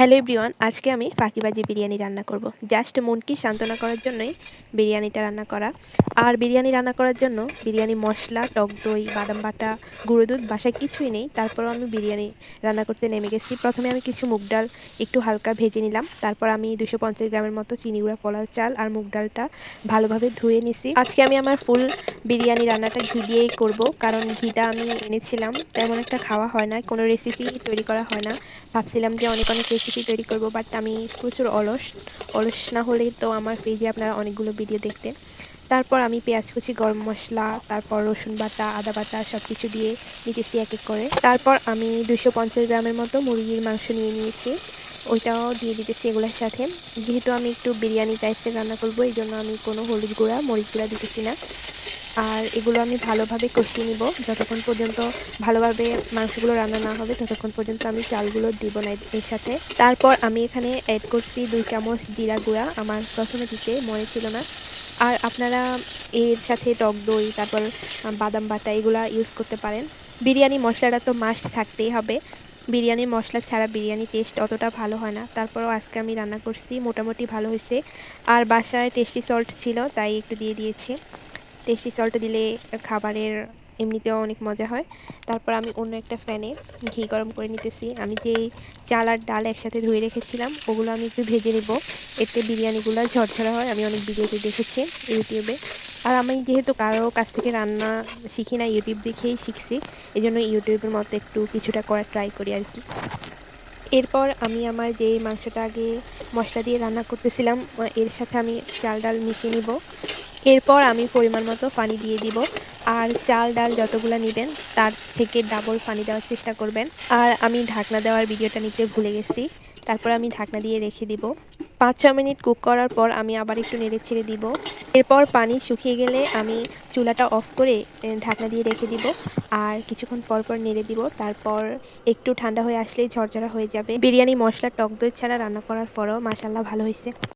Hello everyone, আজকে আমি ফাঁকিবাজি বিরিয়ানি রান্না করব। জাস্ট মনকে সান্ত্বনা করার জন্যই বিরিয়ানিটা রান্না করা। আর বিরিয়ানি রান্না করার জন্য বিরিয়ানি মশলা, টক দই, বাদাম বাটা, গুঁড়ো দুধ, বাসায় কিছুই নেই। তারপরও আমি বিরিয়ানি রান্না করতে নেমে গেছি। প্রথমে আমি কিছু মুগ ডাল একটু হালকা ভেজে নিলাম। তারপর আমি দুশো পঞ্চাশ গ্রামের মতো চিনি গুঁড়া পোলাও চাল আর মুগ ডালটা ভালোভাবে ধুয়ে নিছি। আজকে আমি আমার ফুল বিরিয়ানি রান্নাটা ঘি দিয়েই করব। কারণ ঘিটা আমি এনেছিলাম, তেমন একটা খাওয়া হয় না, কোনো রেসিপি তৈরি করা হয় না। ভাবছিলাম যে অনেক অনেক রেসিপি তৈরি করব বাট আমি প্রচুর অলস। অলস না হলে তো আমার পেজে আপনারা অনেকগুলো ভিডিও দেখতেন। তারপর আমি পেঁয়াজ কুচি, গরম মশলা, তারপর রসুন বাটা, আদা বাটা সব কিছু দিয়ে নিতেছি এক এক করে। তারপর আমি দুশো পঞ্চাশ গ্রামের মতো মুরগির মাংস নিয়ে নিয়েছি। ওইটাও দিয়ে দিতেছি এগুলোর সাথে। যেহেতু আমি একটু বিরিয়ানি টাইপের রান্না করব এই জন্য আমি কোনো হলুদ গুঁড়া, মরিচ গুঁড়া দিতেছি না। আর এগুলো আমি ভালোভাবে কষিয়ে নিব। যতক্ষণ পর্যন্ত ভালোভাবে মাংসগুলো রান্না না হবে, ততক্ষণ পর্যন্ত আমি চালগুলো দিব না এর সাথে। তারপর আমি এখানে অ্যাড করছি দুই চামচ জিরা গুঁড়া। আমার প্রথমে দিতে মনে ছিল না। আর আপনারা এর সাথে টক দই, তারপর বাদাম বাটা এগুলা ইউজ করতে পারেন। বিরিয়ানি মশলাটা তো মাস্ট থাকতেই হবে। বিরিয়ানির মশলা ছাড়া বিরিয়ানি টেস্ট অতটা ভালো হয় না। তারপরও আজকে আমি রান্না করছি, মোটামুটি ভালো হয়েছে। আর বাসায় টেস্টি সল্ট ছিল, তাই একটু দিয়ে দিয়েছি। টেস্টি সল্ট দিলে খাবারের এমনিতেও অনেক মজা হয়। তারপর আমি অন্য একটা ফ্যানে ঘি গরম করে নিতেছি। আমি যেই চাল আর ডাল একসাথে ধুয়ে রেখেছিলাম, ওগুলো আমি একটু ভেজে নেব। এতে বিরিয়ানিগুলো ঝরঝরা হয়, আমি অনেক ভিডিওতে দেখেছি ইউটিউবে। আর আমি যেহেতু কারও কাছ থেকে রান্না শিখি না, ইউটিউব দেখেই শিখছি এই জন্য ইউটিউবের মতো একটু কিছুটা করার ট্রাই করি আর কি। এরপর আমি আমার যে মাংসটা আগে মশলা দিয়ে রান্না করতেছিলাম, এর সাথে আমি চাল ডাল মিশিয়ে নিব। এরপর আমি পরিমাণ মতো পানি দিয়ে দিব। আর চাল, ডাল যতগুলো নেবেন, তার থেকে ডাবল পানি দেওয়ার চেষ্টা করবেন। আর আমি ঢাকনা দেওয়ার ভিডিওটা নিতে ভুলে গেছি। তারপর আমি ঢাকনা দিয়ে রেখে দিব। পাঁচ ছ মিনিট কুক করার পর আমি আবার একটু নেড়ে ছেড়ে দিব। এরপর পানি শুকিয়ে গেলে আমি চুলাটা অফ করে ঢাকনা দিয়ে রেখে দিব। আর কিছুক্ষণ পর পর নেড়ে দিব। তারপর একটু ঠান্ডা হয়ে আসলেই ঝরঝরা হয়ে যাবে। বিরিয়ানি, মশলা, টক দই ছাড়া রান্না করার পরও মাসাল্লাহ ভালো হয়েছে।